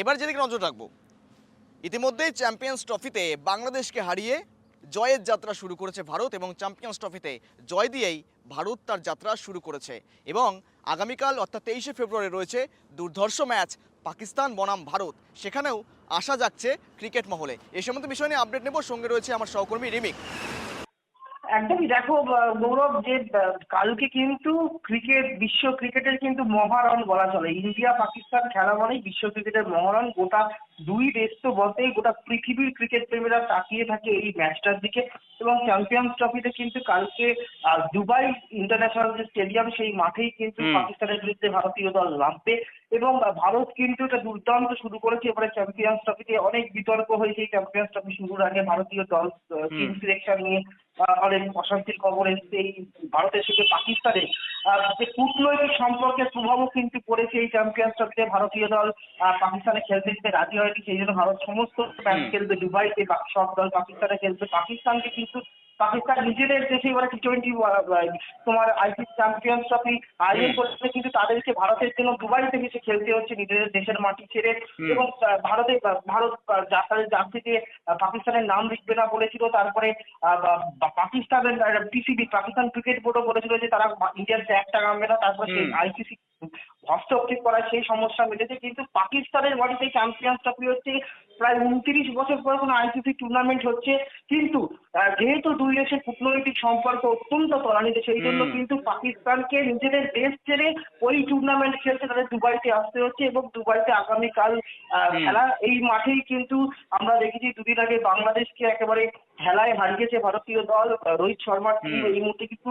এবার যেদিকে নজর রাখব, ইতিমধ্যেই চ্যাম্পিয়ন্স ট্রফিতে বাংলাদেশকে হারিয়ে জয়ের যাত্রা শুরু করেছে ভারত এবং চ্যাম্পিয়ন্স ট্রফিতে জয় দিয়েই ভারত তার যাত্রা শুরু করেছে এবং আগামীকাল অর্থাৎ তেইশে ফেব্রুয়ারি রয়েছে দুর্ধর্ষ ম্যাচ পাকিস্তান বনাম ভারত। সেখানেও আশা যাচ্ছে ক্রিকেট মহলে। এই সমস্ত বিষয় নিয়ে আপডেট নেব। সঙ্গে রয়েছে আমার সহকর্মী রিমিক। একদমই দেখো গৌরব যে কালকে কিন্তু ক্রিকেট বিশ্ব ক্রিকেটের কিন্তু মহারণ বলা চলে। ইন্ডিয়া পাকিস্তান খেলা মানেই বিশ্ব ক্রিকেটের মহারণ গোটা দুই দেশ তো বলতেই গোটা পৃথিবীর ক্রিকেট প্রেমীরা তাকিয়ে থাকে এই ম্যাচটার দিকে। এবং চ্যাম্পিয়ন্স ট্রফিতে কিন্তু কালকে আহ, দুবাই ইন্টারন্যাশনাল যে স্টেডিয়াম সেই মাঠেই কিন্তু পাকিস্তানের বিরুদ্ধে ভারতীয় দল নামবে। এবং ভারত কিন্তু এটা দুর্দান্ত শুরু করেছে এবারে চ্যাম্পিয়ন্স ট্রফিতে অনেক বিতর্ক হয়েছে এই চ্যাম্পিয়ন্স ট্রফি শুরুর আগে ভারতীয় দল টিম সিলেকশন নিয়ে অনেক অশান্তির খবর এসছে এই ভারতের সঙ্গে পাকিস্তানের। যে কূটনৈতিক সম্পর্কের প্রভাবও কিন্তু পড়েছে এই চ্যাম্পিয়ন্স ট্রফিতে ভারতীয় দল আহ, পাকিস্তানে খেলতে দিতে রাজি হয়নি সেই জন্য ভারত সমস্ত ম্যাচ খেলবে দুবাইতে বাকি সব দল পাকিস্তানে খেলবে। পাকিস্তানকে কিন্তু পাকিস্তান নিজেদের দেশে এবারে টি টোয়েন্টি তোমার আইসিসি চ্যাম্পিয়ন্স ট্রফি আয়োজন। করছে কিন্তু তাদেরকে ভারতের জন্য দুবাইতে এসে খেলতে হচ্ছে নিজেদের দেশের মাটি ছেড়ে এবং ভারতে ভারত তাদের জার্সিতে পাকিস্তানের নাম লিখবে না বলেছিল তারপরে পাকিস্তানের পিসিবি পাকিস্তান ক্রিকেট বোর্ডও বলেছিল যে তারা ইন্ডিয়ান ফ্ল্যাগ টাঙাবে না তারপরে সেই। আইসিসি হস্তক্ষেপ করার সেই সমস্যা মিটেছে কিন্তু পাকিস্তানের মাটিতে চ্যাম্পিয়ন্স ট্রফি হচ্ছে প্রায় উনত্রিশ বছর পর কোনো আইসিসি টুর্নামেন্ট হচ্ছে। কিন্তু যেহেতু দুই দেশের কূটনৈতিক সম্পর্ক অত্যন্ত তলানিতে সেই জন্য কিন্তু পাকিস্তানকে নিজেদের দেশ ছেড়ে ওই টুর্নামেন্ট খেলতে তাদের দুবাইতে আসতে হচ্ছে এবং দুবাইতে আগামীকাল খেলা। এই মাঠেই কিন্তু আমরা দেখেছি দুদিন আগে বাংলাদেশকে একেবারে খেলায় হারিয়েছে ভারতীয় দল রোহিত শর্মার টিম এই মুহূর্তে কিন্তু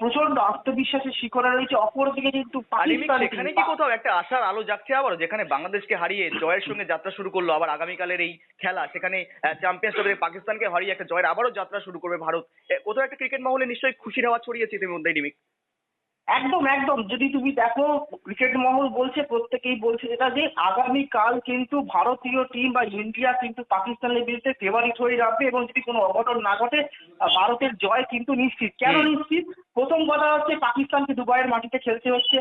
প্রচণ্ড আত্মবিশ্বাসের শিখরে রয়েছে। অপরদিকে কিন্তু পাকিস্তান সেখানে কি কোথাও একটা আশার আলো জাগছে আবার যেখানে বাংলাদেশকে হারিয়ে জয়ের সঙ্গে যাত্রা শুরু করল আবার আগামীকালের এই খেলা। সেখানে চ্যাম্পিয়ন্স ট্রফিতে পাকিস্তানকে হারিয়ে একটা জয়ের আবারও যাত্রা শুরু করবে ভারত। কোথাও একটা ক্রিকেট মহলে নিশ্চয়ই খুশির হাওয়া ছড়িয়েছে ইতিমধ্যেই রিমিক। একদম একদম। যদি তুমি দেখো ক্রিকেট মহল বলছে প্রত্যেকেই বলছে যেটা যে আগামী কাল কিন্তু ভারতীয় টিম বা ইন্ডিয়া কিন্তু পাকিস্তানের বিরুদ্ধে ফেভারিট হয়ে যাবে এবং যদি কোনো অঘটন না ঘটে ভারতের জয় কিন্তু নিশ্চিত। কেন নিশ্চিত? প্রথম কথা হচ্ছে পাকিস্তানকে দুবাইয়ের মাটিতে খেলতে হচ্ছে।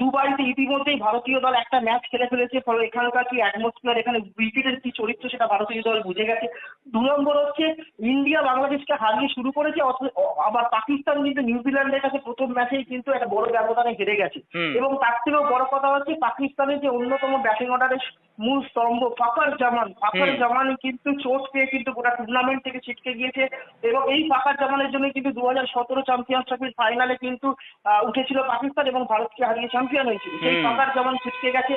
দুবাইতে ইতিমধ্যেই ভারতীয় দল একটা ম্যাচ খেলে ফেলেছে ফলে এখানকার কি অ্যাটমসফিয়ার এখানে ক্রিকেটের কি চরিত্র সেটা ভারতীয় দল বুঝে গেছে। দু নম্বর হচ্ছে ইন্ডিয়া বাংলাদেশকে হারিয়ে শুরু করেছে আবার পাকিস্তান কিন্তু নিউজিল্যান্ডের কাছে প্রথম ম্যাচেই কিন্তু একটা বড় ব্যবধানে হেরে গেছে। এবং তার থেকেও বড় কথা হচ্ছে পাকিস্তানের যে অন্যতম ব্যাটিং অর্ডারের মূল স্তম্ভ ফাকার জামান ফাকার জামান কিন্তু চোট পেয়ে কিন্তু গোটা টুর্নামেন্ট থেকে ছিটকে গিয়েছে। এবং এই ফাকার জামানের জন্য কিন্তু দু হাজার সতেরো চ্যাম্পিয়ন্স ট্রফির ফাইনালে কিন্তু আহ, উঠেছিল পাকিস্তান এবং ভারতকে হারিয়ে চ্যাম্পিয়ন হয়েছিল সেই হুম। যেমন ছিটকে গেছে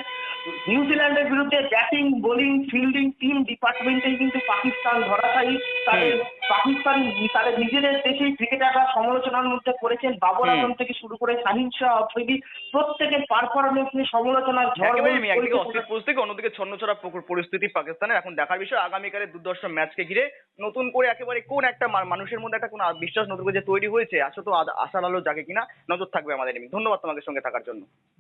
নিউজিল্যান্ডের বিরুদ্ধে ব্যাটিং বোলিং ফিল্ডিং টিম ডিপার্টমেন্টেই কিন্তু পাকিস্তান ধরাশায়ী। তাদের পাকিস্তান তাদের নিজেদের দেশেই ক্রিকেটাররা সমালোচনার মধ্যে পড়েছেন। বাবর আজম থেকে শুরু করে শাহিন শাহ আফ্রিদি প্রত্যেকের পারফরমেন্স নিয়ে সমালোচনার ঝড় একদিকে অস্থির অন্যদিকে ছন্নছড়া পরিস্থিতি পাকিস্তানের। এখন দেখার বিষয় আগামীকালের দুর্দর্শ ম্যাচকে ঘিরে নতুন করে একেবারে কোন একটা মানুষের মধ্যে একটা কোন বিশ্বাস নতুন করে যে তৈরি হয়েছে আসলে তো আশার আলো জাগে কিনা নজর থাকবে আমাদের ধন্যবাদ তোমাদের সঙ্গে থাকার জন্য।